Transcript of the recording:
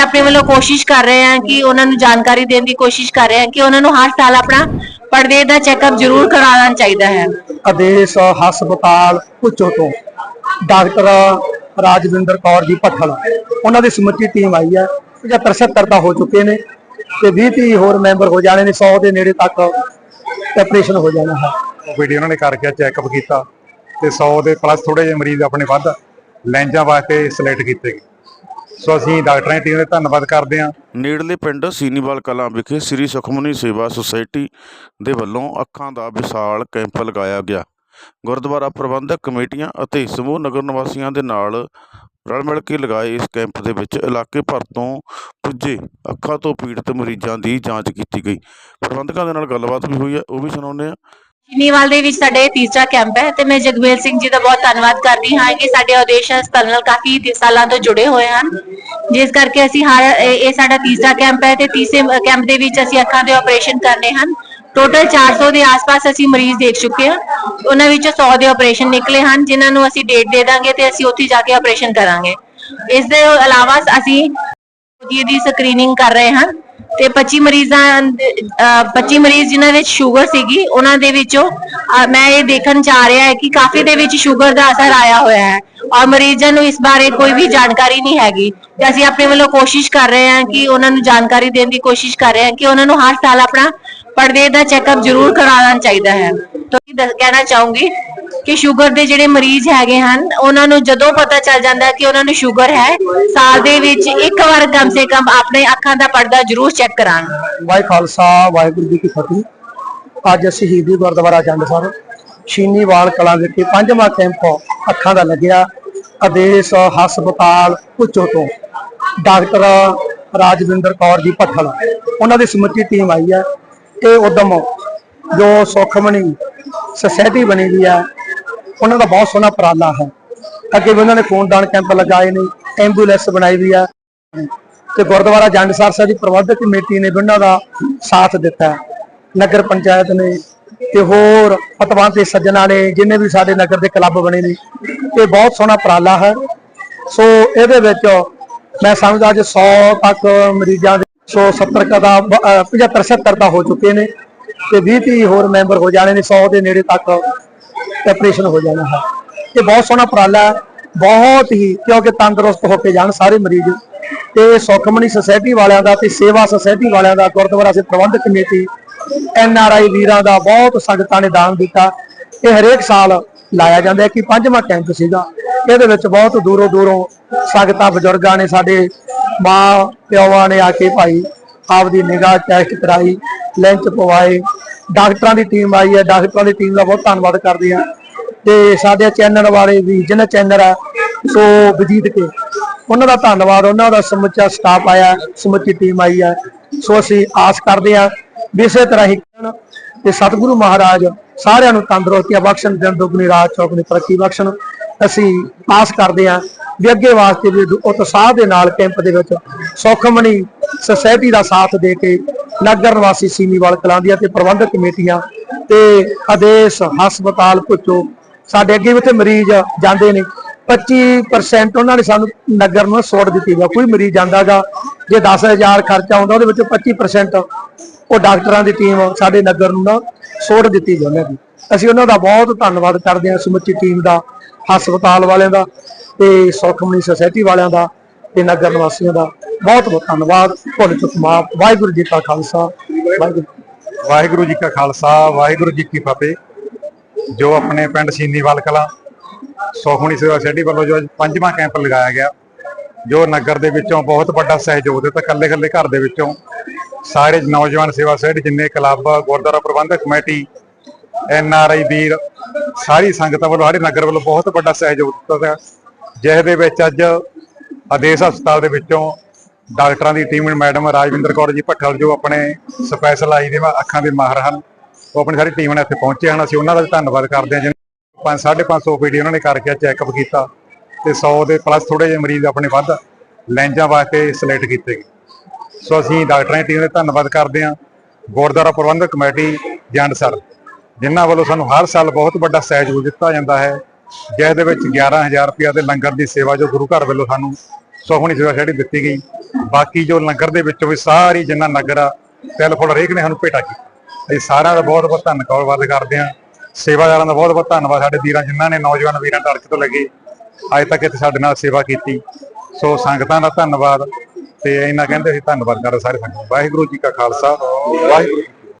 ਅਸੀਂ ਆਪਣੇ ਵੱਲੋਂ ਕੋਸ਼ਿਸ਼ ਕਰ ਰਹੇ ਹਾਂ ਕਿ ਉਹਨਾਂ ਨੂੰ ਜਾਣਕਾਰੀ ਦੇਣ ਦੀ ਕੋਸ਼ਿਸ਼ ਕਰ ਰਹੇ ਹਾਂ ਕਿ ਉਹਨਾਂ ਨੂੰ ਹਰ ਸਾਲ ਆਪਣਾ ਪਰਦੇ ਦਾ ਚੈੱਕਅਪ ਜ਼ਰੂਰ ਕਰਾਉਣਾ ਚਾਹੀਦਾ ਹੈ। ਆਦੇਸ਼ ਹਸਪਤਾਲ ਪੁੱਚੋ ਤੋਂ। ਡਾਕਟਰ ਰਾਜਵਿੰਦਰ ਕੌਰ ਜੀ ਭੱਠਲ। ਉਹਨਾਂ ਦੀ ਸਮੁੱਚੀ ਟੀਮ ਆਈ ਹੈ। 75 70 ਤਾਂ ਹੋ ਚੁੱਕੇ ਨੇ ਤੇ 20 30 ਹੋਰ ਮੈਂਬਰ ਹੋ ਜਾਣੇ ਨੇ 100 ਦੇ ਨੇੜੇ ਤੱਕ ਆਪਰੇਸ਼ਨ ਹੋ ਜਾਣਾ ਹੈ। ਵੀਡੀਓ ਉਹਨਾਂ ਨੇ ਕਰਕੇ ਚੈੱਕਅਪ ਕੀਤਾ ਤੇ 100 ਦੇ ਪਲੱਸ ਥੋੜੇ ਜਿਹੇ ਮਰੀਜ਼ ਆਪਣੇ ਵੱਧ ਲੈਂਜਾਂ ਵਾਸਤੇ ਸਿਲੈਕਟ ਕੀਤੇ ਗਏ। ਸੋ ਅਸੀਂ ਡਾਕਟਰਾਂ ਦੀ ਟੀਮ ਦਾ ਧੰਨਵਾਦ ਕਰਦੇ ਹਾਂ। ਨੇੜਲੇ ਪਿੰਡ ਸੀਨੀਵਾਲ ਕਲਾਂ ਵਿਖੇ ਸ੍ਰੀ ਸੁਖਮਨੀ ਸੇਵਾ ਸੁਸਾਇਟੀ ਦੇ ਵੱਲੋਂ ਅੱਖਾਂ ਦਾ ਵਿਸ਼ਾਲ ਕੈਂਪ ਲਗਾਇਆ ਗਿਆ। ਗੁਰਦੁਆਰਾ ਪ੍ਰਬੰਧਕ ਕਮੇਟੀਆਂ ਅਤੇ ਸਮੂਹ ਨਗਰ ਨਿਵਾਸੀਆਂ ਦੇ ਨਾਲ ਰਲ ਮਿਲ ਕੇ ਲਗਾਏ ਇਸ ਕੈਂਪ ਦੇ ਵਿੱਚ ਇਲਾਕੇ ਭਰ ਤੋਂ ਪੁੱਜੇ ਅੱਖਾਂ ਤੋਂ ਪੀੜਤ ਮਰੀਜ਼ਾਂ ਦੀ ਜਾਂਚ ਕੀਤੀ ਗਈ। ਪ੍ਰਬੰਧਕਾਂ ਦੇ ਨਾਲ ਗੱਲਬਾਤ ਵੀ ਹੋਈ ਹੈ, ਉਹ ਵੀ ਸੁਣਾਉਂਦੇ ਆ ਚੀਨੀਵਾਲ ਦੇ ਵਿੱਚ ਸਾਡੇ ਤੀਸਰਾ ਕੈਂਪ ਹੈ ਤੇ ਮੈਂ ਜਗਮੇਲ ਸਿੰਘ ਜੀ ਦਾ ਬਹੁਤ ਧੰਨਵਾਦ ਕਰਦੀ ਹਾਂ ਕਿ ਸਾਡੇ ਉਦੇਸ਼ ਹਸਪਤਾਲ ਨਾਲ ਕਾਫੀ ਤੀ- ਸਾਲਾਂ ਤੋਂ ਜੁੜੇ ਹੋਏ ਹਨ। ਜਿਸ ਕਰਕੇ ਅਸੀਂ ਹਰ, ਇਹ ਸਾਡਾ ਤੀਸਰਾ ਕੈਂਪ ਹੈ ਤੇ ਤੀਸਰੇ ਕੈਂਪ ਦੇ ਵਿੱਚ ਅਸੀਂ ਅੱਖਾਂ ਦੇ ਆਪਰੇਸ਼ਨ ਕਰਨੇ ਹਨ। ਟੋਟਲ 400 ਦੇ ਆਸ-ਪਾਸ ਅਸੀਂ ਮਰੀਜ਼ ਦੇਖ ਚੁੱਕੇ ਹਾਂ। ਉਹਨਾਂ ਵਿੱਚੋਂ 100 ਦੇ ਆਪਰੇਸ਼ਨ ਨਿਕਲੇ ਹਨ, ਜਿਨ੍ਹਾਂ ਨੂੰ ਅਸੀਂ ਡੇਟ ਦੇ ਦਾਂਗੇ ਤੇ ਅਸੀਂ ਉੱਥੇ ਜਾ ਕੇ ਆਪਰੇਸ਼ਨ ਕਰਾਂਗੇ। ਇਸ ਦੇ ਇਲਾਵਾ ਅਸੀਂ ਦੀ ਸਕਰੀਨਿੰਗ ਕਰ ਰਹੇ ਹਾਂ। ਤੇ 25 ਮਰੀਜ਼ਾਂ ਦੇ- ਅਹ 25 ਮਰੀਜ਼ ਜਿਨ੍ਹਾਂ ਵਿੱਚ ਸ਼ੂਗਰ ਸੀਗੀ, ਉਹਨਾਂ ਦੇ ਵਿੱਚੋਂ, ਅਹ, ਮੈਂ ਇਹ ਦੇਖਣ ਚ ਆ ਰਿਹਾ ਹੈ ਕਿ ਕਾਫੀ ਦੇ ਵਿੱਚ ਸ਼ੂਗਰ ਦਾ ਅਸਰ ਆਇਆ ਹੋਇਆ ਹੈ ਔਰ ਮਰੀਜ਼ਾਂ ਨੂੰ ਇਸ ਬਾਰੇ ਕੋਈ ਵੀ ਜਾਣਕਾਰੀ ਨਹੀਂ ਹੈਗੀ। ਤੇ ਅਸੀਂ ਆਪਣੇ ਵੱਲੋਂ ਕੋਸ਼ਿਸ਼ ਕਰ ਰਹੇ ਹਾਂ ਕਿ ਉਹਨਾਂ ਨੂੰ ਜਾਣਕਾਰੀ ਦੇਣ ਦੀ ਕੋਸ਼ਿਸ਼ ਕਰ ਰਹੇ ਹਾਂ ਕਿ ਉਹਨਾਂ ਨੂੰ ਹਰ ਸਾਲ ਆਪਣਾ ਪਰਦੇ ਦਾ ਚੈੱਕਅਪ ਜ਼ਰੂਰ ਕਰਾਉਣਾ ਚਾਹੀਦਾ ਹੈ। ਤਾਂ ਇਹ ਦੱਸ- ਕਹਿਣਾ ਚਾਹੂੰਗੀ? ਕਿ ਸ਼ੂਗਰ ਦੇ ਜਿਹੜੇ ਮਰੀਜ਼ ਹੈਗੇ ਹਨ, ਉਹਨਾਂ ਨੂੰ ਜਦੋਂ ਪਤਾ ਚੱਲ ਜਾਂਦਾ ਕਿ ਉਹਨਾਂ ਨੂੰ ਸ਼ੂਗਰ ਹੈ, ਸਾਲ ਦੇ ਵਿੱਚ ਇੱਕ ਵਾਰ ਕਮ ਸੇ ਕਮ ਆਪਣੇ ਅੱਖਾਂ ਦਾ ਪਰਦਾ ਜ਼ਰੂਰ ਚੈੱਕ ਕਰਾਉਣ। ਵਾਹਿ ਖਾਲਸਾ, ਵਾਹਿਗੁਰੂ ਜੀ ਕੀ ਫਤਿਹ। ਅੱਜ ਸ਼ਹੀਦੀ ਗੁਰਦੁਆਰਾ ਜੰਡ ਸਾਹਿਬ ਸ਼ੀਨੀਵਾਲ ਕਲਾਂ ਵਿਖੇ ਪੰਜਵਾਂ ਕੈਂਪ ਅੱਖਾਂ ਦਾ ਲੱਗਿਆ। ਆਦੇਸ਼, ਹਸਪਤਾਲ ਪੁੱਚੋ ਤੋਂ ਡਾਕਟਰ ਰਾਜਵਿੰਦਰ ਕੌਰ ਜੀ ਭੱਠਲ, ਉਹਨਾਂ ਦੀ ਸਮੁੱਚੀ ਟੀਮ ਆਈ ਹੈ। ਇਹ ਉਦਮ ਜੋ ਸੁਖਮਣੀ ਸੁਸਾਇਟੀ ਬਣੀ ਦੀ ਹੈ ਉਹਨਾਂ ਦਾ ਬਹੁਤ ਸੋਹਣਾ ਉਪਰਾਲਾ ਹੈ। ਅੱਗੇ ਵੀ ਉਹਨਾਂ ਨੇ ਖੂਨਦਾਨ ਕੈਂਪ ਲਗਾਏ ਨੇ, ਐਂਬੂਲੈਂਸ ਬਣਾਈ ਵੀ ਹੈ। ਤੇ ਗੁਰਦੁਆਰਾ ਜੰਡ ਸਾਹਿਬ ਦੀ ਪ੍ਰਬੰਧਕ ਕਮੇਟੀ ਨੇ ਵੀ ਉਹਨਾਂ ਦਾ ਸਾਥ ਦਿੱਤਾ ਨਗਰ ਪੰਚਾਇਤ ਨੇ ਤੇ ਹੋਰ ਪਤਵੰਤ ਤੇ ਸੱਜਣਾ ਨੇ ਜਿੰਨੇ ਵੀ ਸਾਡੇ ਨਗਰ ਦੇ ਕਲੱਬ ਬਣੇ ਨੇ, ਇਹ ਬਹੁਤ ਸੋਹਣਾ ਉਪਰਾਲਾ ਹੈ। ਸੋ ਇਹਦੇ ਵਿੱਚ ਮੈਂ ਸਮਝਦਾ ਅੱਜ 100 ਤੱਕ ਮਰੀਜ਼ਾਂ ਦੇ 170 ਕਦਾ 75 70 ਦਾ ਹੋ ਚੁੱਕੇ ਨੇ ਤੇ 20 30 ਹੋਰ ਮੈਂਬਰ ਹੋ ਜਾਣੇ ਨੇ 100 ਦੇ ਨੇੜੇ ਤੱਕ। ਆਪਰੇਸ਼ਨ ਹੋ ਜਾਣਾ ਹੈ। ਇਹ ਬਹੁਤ ਸੋਹਣਾ ਉਪਰਾਲਾ ਹੈ। ਬਹੁਤ ਹੀ, ਕਿਉਂਕਿ ਤੰਦਰੁਸਤ ਹੋ ਕੇ ਜਾਣ ਸਾਰੇ ਮਰੀਜ਼। ਤੇ ਸੁਖਮਣੀ ਸੁਸਾਇਟੀ ਵਾਲਿਆਂ ਦਾ ਤੇ ਸੇਵਾ ਸੁਸਾਇਟੀ ਵਾਲਿਆਂ ਦਾ ਗੁਰਦੁਆਰਾ ਸੇ ਪ੍ਰਬੰਧਕ ਕਮੇਟੀ ਐਨ ਆਰ ਆਈ ਵੀਰਾਂ ਦਾ ਬਹੁਤ ਸੰਗਤਾਂ ਨੇ ਦਾਨ ਦਿੱਤਾ। ਇਹ ਹਰੇਕ ਸਾਲ ਲਾਇਆ ਜਾਂਦਾ ਹੈ ਕਿ ਪੰਜਵਾਂ ਕੈਂਪ ਸੀਗਾ। ਇਹਦੇ ਵਿੱਚ ਬਹੁਤ ਦੂਰੋਂ ਦੂਰੋਂ ਸੰਗਤਾਂ, ਬਜ਼ੁਰਗਾਂ ਨੇ ਸਾਡੇ ਮਾਂ ਪਿਓਾਂ ਨੇ ਆ ਕੇ ਭਾਈ ਆਪਦੀ ਨਿਗਾਹ ਟੈਸਟ ਕਰਾਈ, ਲੈਂਚ ਪਵਾਏ ਡਾਕਟਰਾਂ ਦੀ ਟੀਮ ਆਈ ਹੈ, ਡਾਕਟਰਾਂ ਦੀ ਟੀਮ ਦਾ ਬਹੁਤ ਧੰਨਵਾਦ ਕਰਦੇ ਹਾਂ। ਤੇ ਸਾਡੇ ਚੈਨਲ ਵਾਲੇ ਵੀ ਜਿਹਨਾਂ ਚੈਨਲ ਆ, ਸੋ ਵਜੀਦ ਕੇ, ਉਹਨਾਂ ਦਾ ਧੰਨਵਾਦ, ਉਹਨਾਂ ਦਾ ਸਮੁੱਚਾ ਸਟਾਫ ਆਇਆ, ਸਮੁੱਚੀ ਟੀਮ ਆਈ ਹੈ। ਸੋ ਅਸੀਂ ਆਸ ਕਰਦੇ ਹਾਂ ਵੀ ਇਸੇ ਤਰ੍ਹਾਂ ਹੀ ਤੇ ਸਤਿਗੁਰੂ ਮਹਾਰਾਜ ਸਾਰਿਆਂ ਨੂੰ ਤੰਦਰੁਸਤੀਆਂ ਬਖਸ਼ਣ ਦਿਨ ਦੁਗਣੀ ਰਾਤ, ਚੌਗਣੀ ਤਰੱਕੀ ਬਖਸ਼ਣ। ਅਸੀਂ ਆਸ ਕਰਦੇ ਹਾਂ ਵੀ ਅੱਗੇ ਵਾਸਤੇ ਵੀ ਉਤਸ਼ਾਹ ਦੇ ਨਾਲ ਕੈਂਪ ਦੇ ਵਿੱਚ ਸੌਖਮਣੀ ਸੁਸਾਇਟੀ ਦਾ ਸਾਥ ਦੇ ਕੇ ਨਗਰ ਨਿਵਾਸੀ ਸੀਨੀਵਾਲ ਕਲਾਂ ਦੀਆਂ ਤੇ ਪ੍ਰਬੰਧਕ ਕਮੇਟੀਆਂ ਤੇ ਆਦੇਸ਼ ਹਸਪਤਾਲ ਪੁੱਛੋ। ਸਾਡੇ ਅੱਗੇ ਵੀ ਉੱਥੇ ਮਰੀਜ਼ ਜਾਂਦੇ ਨੇ। 25% ਉਹਨਾਂ ਨੇ ਸਾਨੂੰ ਨਗਰ ਨੂੰ ਛੋੜ ਦਿੱਤੀ ਗਾ। ਕੋਈ ਮਰੀਜ਼ ਜਾਂਦਾਗਾ ਜੇ 10000 ਖਰਚਾ ਆਉਂਦਾ ਉਹਦੇ ਵਿੱਚੋਂ 25% ਉਹ ਡਾਕਟਰਾਂ ਦੀ ਟੀਮ ਸਾਡੇ ਨਗਰ ਨੂੰ ਨਾ ਛੋੜ ਦਿੱਤੀ ਜਾਂਦੀ ਦੀ ਅਸੀਂ ਉਹਨਾਂ ਦਾ ਬਹੁਤ ਧੰਨਵਾਦ ਕਰਦੇ ਹਾਂ, ਸਮੁੱਚੀ ਟੀਮ ਦਾ, ਹਸਪਤਾਲ ਵਾਲਿਆਂ ਦਾ ਤੇ ਸੌਖਮਣੀ ਸੁਸਾਇਟੀ ਵਾਲਿਆਂ ਦਾ ਤੇ ਨਗਰ ਨਿਵਾਸੀਆਂ ਦਾ। ਬਹੁਤ ਬਹੁਤ ਧੰਨਵਾਦ। ਭੁੱਲ ਚੁੱਕ ਮਾਫ ਵਾਹਿਗੁਰੂ ਜੀ ਕਾ ਖਾਲਸਾ, ਵਾਹਿਗੁਰੂ ਵਾਹਿਗੁਰੂ ਜੀ ਕਾ ਖਾਲਸਾ, ਵਾਹਿਗੁਰੂ ਜੀ ਕੀ ਫਤਿਹ। ਜੋ ਆਪਣੇ ਪਿੰਡ ਸੀਨੀਵਾਲ ਕਲਾਂ ਸੁਖਮਣੀ ਸੇਵਾ ਸੋਸਾਇਟੀ ਵੱਲੋਂ ਜੋ ਅੱਜ ਪੰਜਵਾਂ ਕੈਂਪ ਲਗਾਇਆ ਗਿਆ, ਜੋ ਨਗਰ ਦੇ ਵਿੱਚੋਂ ਬਹੁਤ ਵੱਡਾ ਸਹਿਯੋਗ ਦਿੱਤਾ ਕੱਲੇ ਕੱਲੇ ਘਰ ਦੇ ਵਿੱਚੋਂ। ਸਾਰੇ ਨੌਜਵਾਨ ਸੇਵਾ ਸੋਸਾਇਟੀ ਜਿੰਨੇ club, gurdwara Parbandhak committee, N R I ਵੀਰ, ਸਾਰੀ ਸੰਗਤਾਂ ਵੱਲੋਂ, ਸਾਡੇ ਨਗਰ ਵੱਲੋਂ ਬਹੁਤ ਵੱਡਾ ਸਹਿਯੋਗ ਦਿੱਤਾ ਗਿਆ। ਜਿਸ ਦੇ ਵਿੱਚ ਅੱਜ ਆਦੇਸ਼ ਹਸਪਤਾਲ ਦੇ ਵਿੱਚੋਂ ਡਾਕਟਰਾਂ ਦੀ ਟੀਮ ਮੈਡਮ ਰਾਜਵਿੰਦਰ ਕੌਰ ਜੀ ਭੱਠਲ ਜੋ ਆਪਣੇ ਸਪੈਸ਼ਲ ਆਈ ਦੇ ਅੱਖਾਂ ਦੇ ਮਾਹਰ ਹਨ, ਉਹ ਆਪਣੀ ਸਾਰੀ ਟੀਮ ਨਾਲ ਇੱਥੇ ਪਹੁੰਚੇ ਹਨ। ਅਸੀਂ ਉਹਨਾਂ ਦਾ ਵੀ ਧੰਨਵਾਦ ਕਰਦੇ ਹਾਂ ਜਿਨ੍ਹਾਂ 5 550 ਓਪੀਡੀ ਉਹਨਾਂ ਨੇ ਕਰਕੇ ਚੈੱਕਅਪ ਕੀਤਾ ਤੇ 100 ਦੇ ਪਲੱਸ ਥੋੜੇ ਜਿਹੇ ਮਰੀਜ਼ ਆਪਣੇ ਵੱਧ ਲੈਂਜਾਂ ਵਾਸਤੇ ਸਿਲੈਕਟ ਕੀਤੇ ਗਏ। ਸੋ ਅਸੀਂ ਡਾਕਟਰਾਂ ਦੀ ਟੀਮ ਦਾ ਧੰਨਵਾਦ ਕਰਦੇ ਹਾਂ। ਗੁਰਦੁਆਰਾ ਪ੍ਰਬੰਧਕ ਕਮੇਟੀ, ਜੰਡ ਸਰ, ਜਿਨ੍ਹਾਂ ਵੱਲੋਂ ਸਾਨੂੰ ਹਰ ਸਾਲ ਬਹੁਤ ਵੱਡਾ ਸਹਿਯੋਗ ਦਿੱਤਾ ਜਾਂਦਾ ਹੈ। ਜਿਸ ਦੇ ਵਿੱਚ 11000 ਰੁਪਏ ਦੇ ਲੰਗਰ ਦੀ ਸੇਵਾ ਜੋ ਗੁਰੂ ਘਰ ਵੱਲੋਂ ਸਾਨੂੰ ਸੁਖਮਨੀ ਸੇਵਾ ਸੋਸਾਇਟੀ ਦਿੱਤੀ ਗਈ। ਬਾਕੀ ਜੋ ਲੰਗਰ ਦੇ ਵਿੱਚੋਂ ਵੀ ਸਾਰੀ ਜਿੰਨਾ ਨਗਰ ਆ, ਤਿਲ ਫੁੱਲ ਹਰੇਕ ਨੇ ਸਾਨੂੰ ਭੇਟਾ ਕੀਤੀ। ਅਸੀਂ ਸਾਰਿਆਂ ਦਾ ਬਹੁਤ ਬਹੁਤ ਧੰਨਵਾਦ ਕਰਦੇ ਹਾਂ। ਸੇਵਾਦਾਰਾਂ ਦਾ ਬਹੁਤ ਬਹੁਤ ਧੰਨਵਾਦ। ਸਾਡੇ ਵੀਰਾਂ ਜਿਨ੍ਹਾਂ ਨੇ ਨੌਜਵਾਨ ਵੀਰਾਂ ਤੜਕ ਤੋਂ ਲੱਗੇ, ਅੱਜ ਤੱਕ ਇੱਥੇ ਸਾਡੇ ਨਾਲ ਸੇਵਾ ਕੀਤੀ। ਸੋ ਸੰਗਤਾਂ ਦਾ ਧੰਨਵਾਦ ਤੇ ਇਹਨਾਂ ਕਹਿੰਦੇ ਅਸੀਂ ਧੰਨਵਾਦ ਕਰਦੇ ਸਾਰੇ ਸੰਗਤ ਵਾਹਿਗੁਰੂ ਜੀ ਕਾ ਖਾਲਸਾ, ਵਾਹਿਗੁਰੂ